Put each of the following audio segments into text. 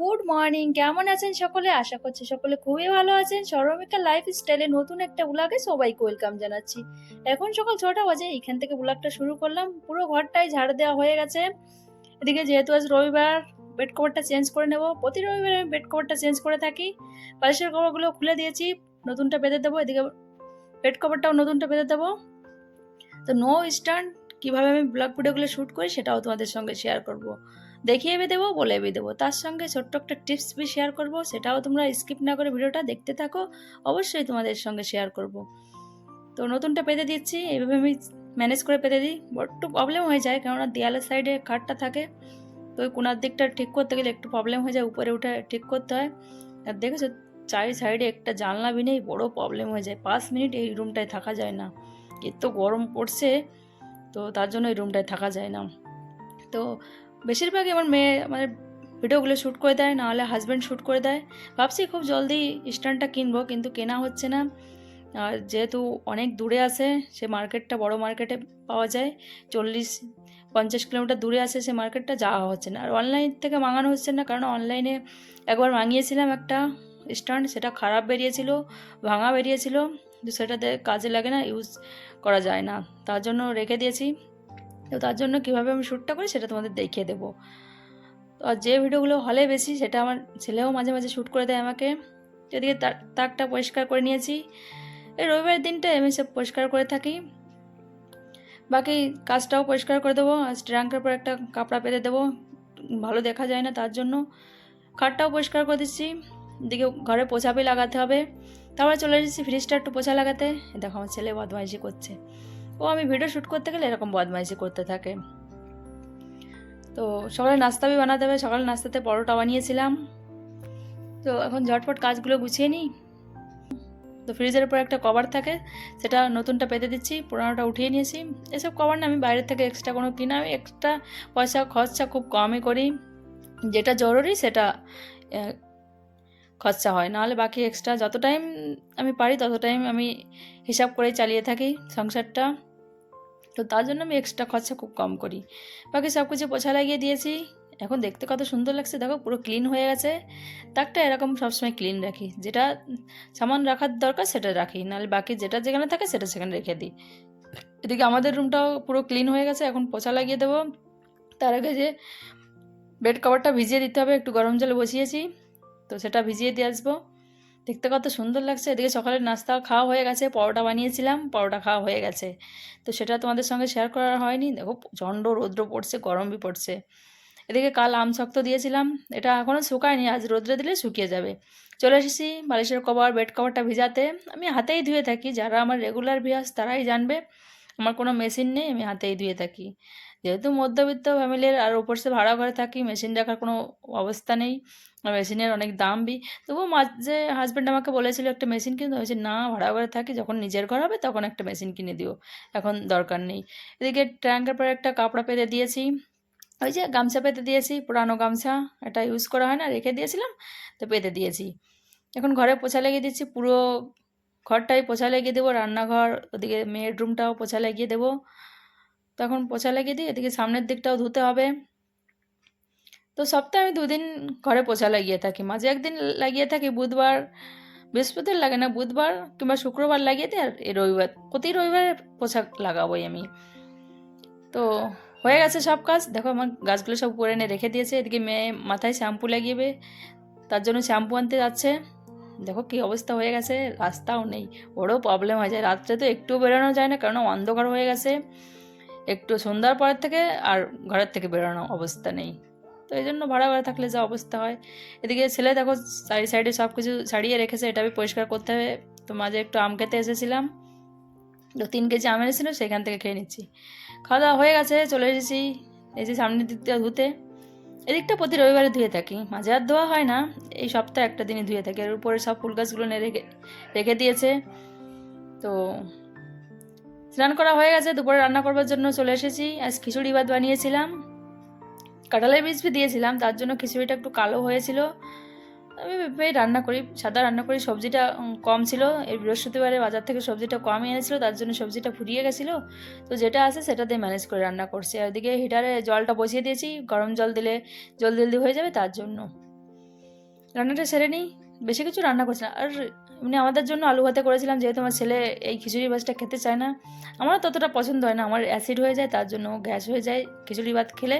Good morning. কেমন আছেন সকলে? আশা করছি সকলে খুবই ভালো আছেন। সরমিকা লাইফ স্টাইলে নতুন একটা ব্লগে সবাইকে ওয়েলকাম জানাচ্ছি। এখন সকাল ছটা বাজে, এখান থেকে ব্লগটা শুরু করলাম। পুরো ঘরটাই ঝাড় দেওয়া হয়ে গেছে। এদিকে যেহেতু আজ রবিবার বেড কভারটা চেঞ্জ করে নেব। প্রতি রবিবার আমি বেড কভারটা চেঞ্জ করে থাকি। বালিশের কভারগুলো খুলে দিয়েছি, নতুনটা বেঁধে দেবো। এদিকে বেড কভারটাও নতুনটা বেঁধে দেবো। তো নো স্ট্যান্ড কীভাবে আমি ব্লগ ভিডিওগুলো শ্যুট করি সেটাও তোমাদের সঙ্গে শেয়ার করব। দেখিয়ে বি দেবো, বলে বি দেবো। তার সঙ্গে ছোট্ট একটা টিপস বি শেয়ার করব, সেটাও তোমরা স্কিপ না করে ভিডিওটা দেখতে থাকো, অবশ্যই তোমাদের সঙ্গে শেয়ার করব। তো নতুনটা পেতে দিচ্ছি, এইভাবে আমি ম্যানেজ করে পেতে দিই। বড্ড প্রবলেম হয়ে যায়, কেননা দেয়ালের সাইডে খাটটা থাকে, তো ওই কোনার দিকটা ঠিক করতে গেলে একটু প্রবলেম হয়ে যায়, উপরে উঠে ঠিক করতে হয়। আর দেখেছ, চারি সাইডে একটা জানলা বিনেই বড় প্রবলেম হয়ে যায়, পাঁচ মিনিট এই রুমটায় থাকা যায় না। এত গরম পড়ছে, তো তার জন্য এই রুমটায় থাকা যায় না। তো বেশিরভাগই আমার মেয়ে মানে ভিডিওগুলো শ্যুট করে দেয়, নাহলে হাজব্যান্ড শ্যুট করে দেয়। ভাবছি খুব জলদি স্ট্যান্ডটা কিনবো, কিন্তু কেনা হচ্ছে না। আর যেহেতু অনেক দূরে আছে, সে মার্কেটটা বড় মার্কেটে পাওয়া যায়। চল্লিশ, পঞ্চাশ কিলোমিটার দূরে আছে, সে মার্কেটটা যাওয়া হচ্ছে না। আর অনলাইন থেকে মাঙানো হচ্ছে না, কারণ অনলাইনে একবার মাঙিয়েছিলাম একটা স্ট্যান্ড সেটা খারাপ বেরিয়েছিল, ভাঙা বেরিয়েছিল সেটাতে কাজে লাগে না ইউজ করা যায় না। তার জন্য রেখে দিয়েছি। তো তার জন্য কীভাবে আমি শ্যুটটা করি সেটা তোমাদের দেখিয়ে দেবো। তো আর যে ভিডিওগুলো হলে বেশি, সেটা আমার ছেলেও মাঝে মাঝে শ্যুট করে দেয় আমাকে। এদিকে তাক- তাকটা পরিষ্কার করে নিয়েছি। এই রবিবার দিনটা আমি সব পরিষ্কার করে থাকি। বাকি কাজটাও পরিষ্কার করে দেবো। আর ট্রাঙ্কের পর একটা কাপড়া পেতে দেবো। ভালো দেখা যায় না তার জন্য। খাটটাও পরিষ্কার করে দিচ্ছি। এদিকে ঘরে পোছাপি লাগাতে হবে। তারপরে চলে এসেছি ফ্রিজটা একটু পোছা লাগাতে। দেখো আমার ছেলে বদমাইশি করছে। ও আমি ভিডিও শ্যুট করতে গেলে এরকম বদমাইশি করতে থাকে। তো সকালে নাস্তা বি বানাতে হবে, সকালে নাস্তাতে পরোটা বানিয়েছিলাম। তো এখন ঝটপট কাজগুলো গুছিয়ে নিই। তো ফ্রিজের উপর একটা কভার থাকে, সেটা নতুনটা পেতে দিচ্ছি, পুরানোটা উঠিয়ে নিয়েছি। এসব কভার না আমি বাইরের থেকে এক্সট্রা কোনো কিনা, আমি এক্সট্রা পয়সা খরচা খুব কমই করি। যেটা জরুরি সেটা খরচা হয়। নাহলে বাকি এক্সট্রা যত টাইম আমি পারি, তত টাইম আমি হিসাব করেই চালিয়ে থাকি সংসারটা। তো তার জন্য আমি এক্সট্রা খরচা খুব কম করি। বাকি সব কিছু পোছা লাগিয়ে দিয়েছি। এখন দেখতে কত সুন্দর লাগছে। দেখো, পুরো ক্লিন হয়ে গেছে। তাকটা এরকম সবসময় ক্লিন রাখি। যেটা সামান রাখার দরকার, সেটা রাখি। নাহলে বাকি যেটা যেখানে থাকে, সেটা সেখানে রেখে দিই। এদিকে আমাদের রুমটাও পুরো ক্লিন হয়ে গেছে। এখন পোছা লাগিয়ে দেবো। তার আগে যে বেড কভারটা ভিজিয়ে দিতে হবে, একটু গরম জলে বসিয়েছি। তো সেটা ভিজিয়ে দিয়ে আসব। দেখতে কত সুন্দর লাগছে। এদিকে সকালের নাস্তা খাওয়া হয়ে গেছে, পরোটা বানিয়েছিলাম, পরোটা খাওয়া হয়ে গেছে। তো সেটা তোমাদের সঙ্গে শেয়ার করা হয়নি। দেখো, প্রচণ্ড রৌদ্র পড়ছে, গরম বি পড়ছে। এদিকে কাল আম শক্ত দিয়েছিলাম, এটা এখনও শুকায়নি, আজ রোদ্রে দিলে শুকিয়ে যাবে। চলে এসেছি বালিশের কভার, বেড কভারটা ভিজাতে। আমি হাতেই ধুয়ে থাকি, যারা আমার রেগুলার ভিয়াস তারাই জানবে। আমার কোনো মেশিন নেই, আমি হাতেই ধুয়ে থাকি। যেহেতু মধ্যবিত্ত ফ্যামিলির আর উপর সে ভাড়া ঘরে থাকি, মেশিন রাখার কোনো অবস্থা নেই মেশিনের অনেক দাম বি। তবুও মাঝে হাজব্যান্ড আমাকে বলেছিল একটা মেশিন কিনতে হয়েছে না, ভাড়া ঘরে থাকি, যখন নিজের ঘর হবে তখন একটা মেশিন কিনে দিও, এখন দরকার নেই। এদিকে ট্যাঙ্কের পরে একটা কাপড়া পেতে দিয়েছি, ওই যে গামছা পেতে দিয়েছি, পুরানো গামছা, এটা ইউজ করা হয় না, রেখে দিয়েছিলাম, তো পেতে দিয়েছি। এখন ঘরে পোছা লেগে দিচ্ছি পুরো ঘরটাই পোছা লাগিয়ে দেবো, রান্নাঘর, ওদিকে মেয়ের রুমটাও পোছা লাগিয়ে দেবো। তখন পোছা লাগিয়ে দিই এদিকে সামনের দিকটাও ধুতে হবে। তো সপ্তাহে আমি দুদিন ঘরে পোছা লাগিয়ে থাকি। মাঝে একদিন লাগিয়ে থাকি বুধবার, বৃহস্পতিবার লাগে না, বুধবার কিংবা শুক্রবার লাগিয়ে দিই আর এই রবিবার। প্রতি রবিবারে পোশাক লাগাবোই আমি। তো হয়ে গেছে সব কাজ। দেখো আমার গাছগুলো সব উপরে এনে রেখে দিয়েছে। এদিকে মেয়ে মাথায় শ্যাম্পু লাগিয়েবে তার জন্য শ্যাম্পু আনতে যাচ্ছে। দেখো কী অবস্থা হয়ে গেছে, রাস্তাও নেই। ওরও প্রবলেম হয়ে যায় রাত্রে তো একটুও বেরোনো যায় না কারণ অন্ধকার হয়ে গেছে। একটু সন্ধ্যার পরের থেকে আর ঘরের থেকে বেরোনো অবস্থা নেই। তো এই জন্য ভাড়া ঘরে থাকলে যা অবস্থা হয়। এদিকে ছেলে দেখো সাইড সাইডে সব কিছু সারিয়ে রেখেছে। এটা আমি পরিষ্কার করতে হবে। তো মাঝে একটু আম খেতে এসেছিলাম, তো তিন কেজি আম এনেছিল, সেখান থেকে খেয়ে নিচ্ছি। খাওয়া দাওয়া হয়ে গেছে, চলে এসেছি। এই যে সামনের দিকটা ধুতে। এদিকটা প্রতি রবিবারে ধুয়ে থাকি। মাঝে আর ধোয়া হয় না, এই সপ্তাহে একটা দিনই ধুয়ে থাকি। আর উপরে সব ফুল গাছগুলো নিয়ে রেখে রেখে দিয়েছে। তো স্নান করা হয়ে গেছে, দুপুরে রান্না করবার জন্য চলে এসেছি। আজ খিচুড়ি ভাত বানিয়েছিলাম। কাঁঠালের বীজ দিয়েছিলাম, তার জন্য খিচুড়িটা একটু কালো হয়েছিল। আমি ভেবেই রান্না করি, সাদা রান্না করি, সবজিটা কম ছিল। এই বৃহস্পতিবারে বাজার থেকে সবজিটা কমই এনেছিল, তার জন্য সবজিটা ফুরিয়ে গেছিল। তো যেটা আছে সেটা দিয়ে ম্যানেজ করে রান্না করছি। আর ওদিকে হিটারে জলটা বসিয়ে দিয়েছি, গরম জল দিলে জলদি জলদি হয়ে যাবে তার জন্য। রান্নাটা সেরে নিই, বেশি কিছু রান্না করছি না। আর এমনি আমাদের জন্য আলু ভাতে করেছিলাম, যেহেতু আমার ছেলে এই খিচুড়ি ভাতটা খেতে চায় না আমার ততটা পছন্দ হয় না। আমার অ্যাসিড হয়ে যায়, তার জন্য গ্যাস হয়ে যায় খিচুড়ি ভাত খেলে।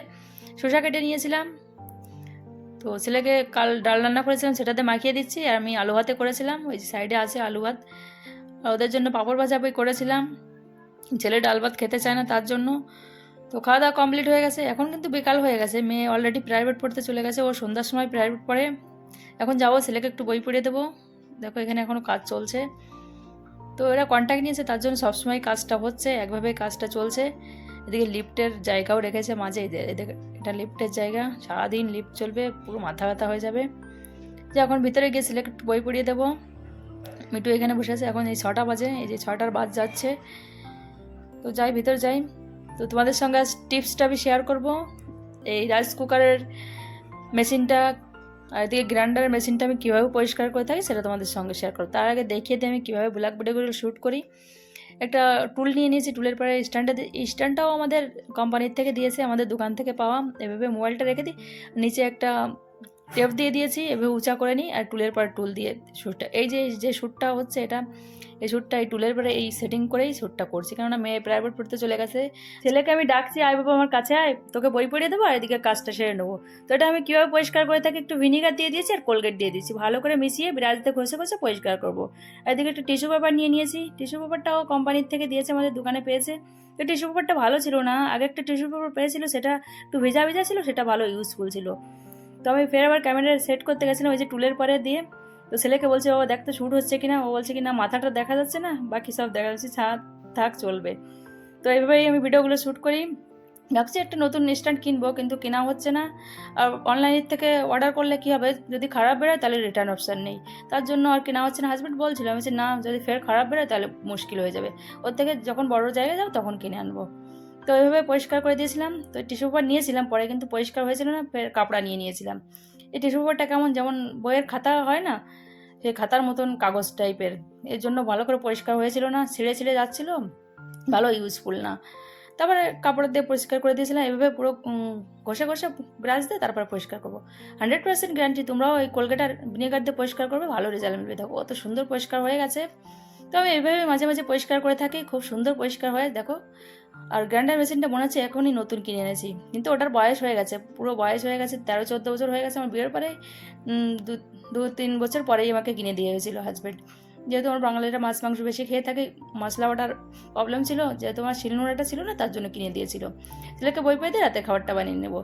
শসা কেটে নিয়েছিলাম তো ছেলেকে কাল ডাল রান্না করেছিলাম সেটাতে মাখিয়ে দিচ্ছি আর আমি আলু ভাতে করেছিলাম, ওই সাইডে আছে আলু ভাত। ওদের জন্য পাঁপড় ভাজা বই করেছিলাম। ছেলে ডাল ভাত খেতে চায় না তার জন্য। তো খাওয়া দাওয়া কমপ্লিট হয়ে গেছে, এখন কিন্তু বিকাল হয়ে গেছে। মেয়ে অলরেডি প্রাইভেট পড়তে চলে গেছে, ও সন্ধ্যার সময় প্রাইভেট পড়ে। এখন যাব, ছেলেকে একটু বই পড়িয়ে দেবো। দেখো এখানে এখনও কাজ চলছে। তো এরা কন্ট্যাক্ট নিয়েছে, তার জন্য সবসময় কাজটা হচ্ছে, একভাবে কাজটা চলছে। এদিকে লিফটের জায়গাও রেখেছে মাঝে এটা লিফটের জায়গা, সারাদিন লিফট চলবে, পুরো মাথা ব্যথা হয়ে যাবে। যে এখন ভিতরে গিয়ে সিলেক্ট বই পড়িয়ে দেবো মিটু এখানে বসে আছে, এখন এই ছটা বাজে, এই যে ছটার বাজ যাচ্ছে। তো যাই, ভিতর যাই। তো তোমাদের সঙ্গে আজ টিপসটা আমি শেয়ার করব। এই রাইস কুকারের মেশিনটা আর এদিকে গ্রাইন্ডারের মেশিনটা আমি কীভাবে পরিষ্কার করে থাকি, সেটা তোমাদের সঙ্গে শেয়ার করো তার আগে দেখিয়ে দিই আমি কীভাবে ব্ল্যাক বোর্ডেগুলো শ্যুট করি। একটা টুল নিয়ে নিয়েছি টুলের পরে স্ট্যান্ডটা স্ট্যান্ডটাও আমাদের কোম্পানির থেকে দিয়েছে, আমাদের দোকান থেকে পাওয়া। এভাবে মোবাইলটা রেখে দিই, নিচে একটা টেপ দিয়ে দিয়েছি, এভাবে উঁচা করে নিই আর টুলের পর টুল দিয়ে শ্যুটটা এই যে যে শ্যুটটা হচ্ছে এটা এই শ্যুটটা এই টুলের পরে এই সেটিং করেই শ্যুটটা করছি কেননা মেয়ে প্রাইভেট পড়তে চলে গেছে। ছেলেকে আমি ডাকছি, আয় বাবা আমার কাছে আয়, তোকে বই পড়িয়ে দেবো আর এদিকে কাজটা সেরে নেব। তো এটা আমি কীভাবে পরিষ্কার করে থাকি একটু ভিনিগার দিয়ে দিয়েছি আর কোলগেট দিয়ে দিয়েছি। ভালো করে মিশিয়ে বিরাজতে ঘষে ঘষে পরিষ্কার করব। এদিকে একটু টিস্যু পেপার নিয়ে নিয়েছি। টিস্যু পেপারটাও কোম্পানির থেকে দিয়েছে, আমাদের দোকানে পেয়েছে। তো টিস্যু পেপারটা ভালো ছিল না। আগে একটা টিস্যু পেপার পেয়েছিল, সেটা একটু ভেজা ভেজা ছিল, সেটা ভালো ইউজফুল ছিল। তো আমি ফের আবার ক্যামেরা সেট করতে গেছিলাম, ওই যে টুলের পরে দিয়ে। তো ছেলেকে বলছে, বাবা দেখতে শ্যুট হচ্ছে কিনা? ও বলছে কিনা মাথাটা দেখা যাচ্ছে না, বাকি সব দেখা যাচ্ছে ছাদ থাক, চলবে। তো এইভাবেই আমি ভিডিওগুলো শ্যুট করি। ভাবছি একটা নতুন স্ট্যান্ড কিনবো, কিন্তু কেনা হচ্ছে না। আর অনলাইনের থেকে অর্ডার করলে কী হবে? যদি খারাপ বেরোয়, তাহলে রিটার্ন অপশান নেই। তার জন্য আর কেনা হচ্ছে না। হাজব্যান্ড বলছিল, আমি না, যদি ফের খারাপ বেরোয়, তাহলে মুশকিল হয়ে যাবে। ওর থেকে যখন বড় জায়গায় যাও তখন কিনে আনব। তো এইভাবে পরিষ্কার করে দিয়েছিলাম। তো টিস্যু পেপার নিয়েছিলাম, পরে কিন্তু পরিষ্কার হয়েছিল না, ফের কাপড়া নিয়ে নিয়েছিলাম। এই টিস্যু পেপারটা কেমন যেমন বইয়ের খাতা হয় না, সেই খাতার মতন কাগজ টাইপের এর। জন্য ভালো করে পরিষ্কার হয়েছিল না, ছিঁড়ে ছিঁড়ে যাচ্ছিল, ভালো ইউজফুল না। তারপরে কাপড় দিয়ে পরিষ্কার করে দিয়েছিলাম, এভাবে পুরো ঘষে ঘষে ব্রাশ দিয়ে তারপরে পরিষ্কার করব। হান্ড্রেড পার্সেন্ট গ্যারান্টি তোমরাও এই কলকাতার ভিনেগার দিয়ে পরিষ্কার করবে, ভালো রেজাল্ট মিলবে। দেখো, অত সুন্দর পরিষ্কার হয়ে গেছে। তবে আমি এইভাবে মাঝে মাঝে পরিষ্কার করে থাকি, খুব সুন্দর পরিষ্কার হয়, দেখো। আর গ্রাইন্ডার মেশিনটা মনে হচ্ছে এখনই নতুন কিনে এনেছি। কিন্তু ওটার বয়স হয়ে গেছে, পুরো বয়স হয়ে গেছে, তেরো, চোদ্দ বছর হয়ে গেছে আমার বিয়ের পরে। দু তিন বছর পরেই আমাকে কিনে দিয়ে হয়েছিল হাজব্যান্ড যেহেতু আমার বাঙালিরা মাছ, মাংস বেশি খেয়ে থাকে, মশলা ওটার প্রবলেম ছিল, যেহেতু আমার শিলনোড়াটা ছিল না, তার জন্য কিনে দিয়েছিল। ছেলেকে বই পেয়ে দিয়ে রাতে খাবারটা বানিয়ে নেব।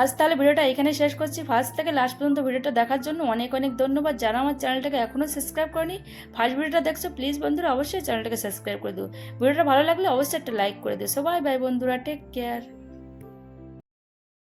আজ তাহলে ভিডিওটা এখানে শেষ করছি। ফার্স্ট থেকে লাস্ট পর্যন্ত ভিডিওটা দেখার জন্য অনেক অনেক ধন্যবাদ। যারা আমার চ্যানেলটাকে এখনও সাবস্ক্রাইব করেনি ফার্স্ট ভিডিওটা দেখছ প্লিজ বন্ধুরা অবশ্যই চ্যানেলটাকে সাবস্ক্রাইব করে দিও। ভিডিওটা ভালো লাগলে অবশ্যই একটা লাইক করে দিও। সবাই বাই বন্ধুরা টেক কেয়ার